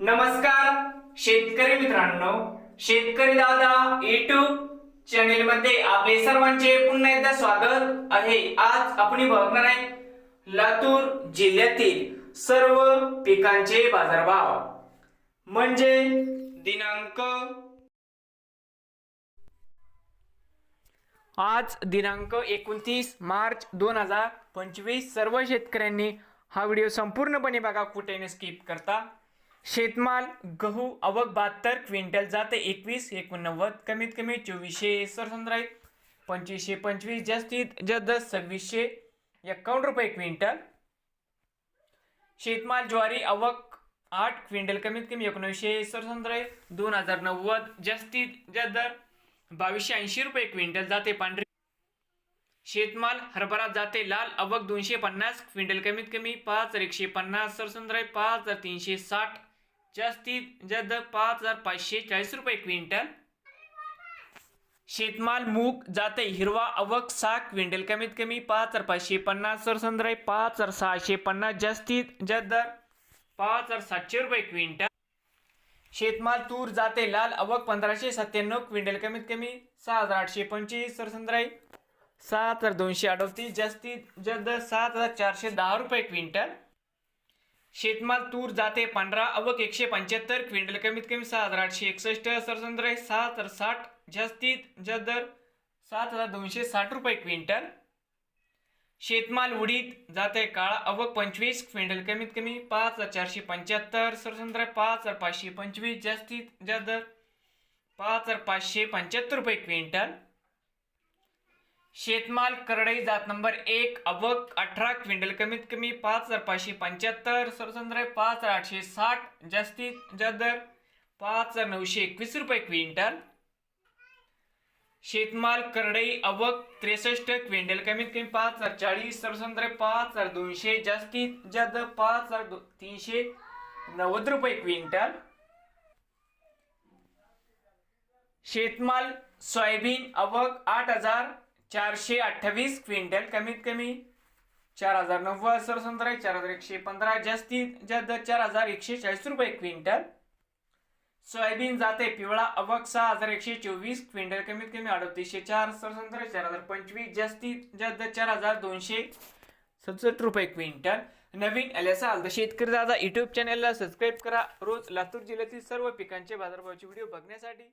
नमस्कार शेतकरी मित्रांनो. शेतकरी दादा युट्यूब चॅनेल मध्ये आपले सर्वांचे पुन्हा एकदा स्वागत आहे. आज आपण बघणार आहे लातूर जिल्ह्यातील सर्व पिकांचे बाजारभाव. म्हणजे दिनांक आज दिनांक एकोणतीस मार्च दोन हजार पंचवीस. सर्व शेतकऱ्यांनी हा व्हिडिओ संपूर्णपणे बघा कुठे स्किप करता. शेतमाल गहू अवक बहात्तर क्विंटल जाते एकवीस एकोणनव्वद कमीत कमी चोवीसशे सरसंद्राई पंचवीसशे पंचवीस जास्तीत जास्त सव्वीसशे एकावन्न रुपये क्विंटल. शेतमाल ज्वारी अवक आठ क्विंटल कमीत कमी एकोणीसशे सरसंद्राई दोन हजार नव्वद जास्तीत जास्त दर बावीसशे ऐंशी रुपये क्विंटल जाते पांढरी. शेतमाल हरभरा जाते लाल अवक दोनशे पन्नास क्विंटल कमीत कमी पाच हजार एकशे पन्नास सरसंद्राई पाच हजार तीनशे साठ जास्तीत जास्त पाच हजार पाचशे चाळीस रुपये क्विंटल. शेतमाल मूग जाते हिरवा अवक सहा क्विंटल कमीत कमी पाच हजार पाचशे पन्नास सरसंद्राई पाच हजार सहाशे पन्नास. जास्तीत जास्त दर पाच हजार सातशे रुपये क्विंटल. शेतमाल तूर जाते लाल अवक पंधराशे सत्त्याण्णव. क्विंटल कमीत कमी सहा हजार आठशे पंचवीस सरसंद्राई सात हजार दोनशे अडतीस. जास्तीत जास्त सात हजार चारशे दहा रुपये क्विंटल. शेतमाल तूर जाते पांढरा अवक एकशे पंच्याहत्तर क्विंटल कमीत कमी सहा हजार आठशे एकसष्ट सरसंद्र सात हजार साठ जास्तीत जास्त दर सात हजार दोनशे साठ रुपये क्विंटल. शेतमाल उडीद जाते काळा अवक पंचवीस क्विंटल कमीत कमी पाच हजार चारशे पंच्याहत्तर सरसंद्र पाच हजार पाचशे पंचवीस जास्तीत जास्त दर पाच हजार पाचशे पंच्याहत्तर रुपये क्विंटल. शेतमाल करडई जात नंबर एक अवक अठरा क्विंटल कमीत कमी पाच हजार पाचशे पंच्याहत्तर सरसंद्राई पाच हजार आठशे साठ जास्तीत जास्त दर पाच हजार नऊशे एकवीस रुपये क्विंटल. शेतमाल करडई अवक त्रेसष्ट क्विंटल कमीत कमी पाच हजार चाळीस सरसंद्राई पाच हजार दोनशे जास्तीत जास्त दर पाच हजार दो- तीनशे नव्वद रुपये क्विंटल. शेतमाल सोयाबीन अवक आठ हजार चारशे अठ्ठावीस क्विंटल कमीत कमी. चार हजार नव्वद सरसंद्राई चार हजार एकशे पंधरा. जास्तीत जास्त चार हजार एकशे चाळीस रुपये क्विंटल. सोयाबीन जाते पिवळा अवक सहा हजार एकशे चोवीस क्विंटल कमीत कमी अडतीसशे चार सरसंद्राई चार हजार पंचवीस. जास्तीत जास्त चार हजार दोनशे सदसष्ट रुपये क्विंटल. नवीन आले असाल तर शेतकरी दादा यूट्यूब चॅनलला सबस्क्राईब करा. रोज लातूर जिल्ह्यातील सर्व पिकांचे बाजारभावाचे व्हिडिओ बघण्यासाठी.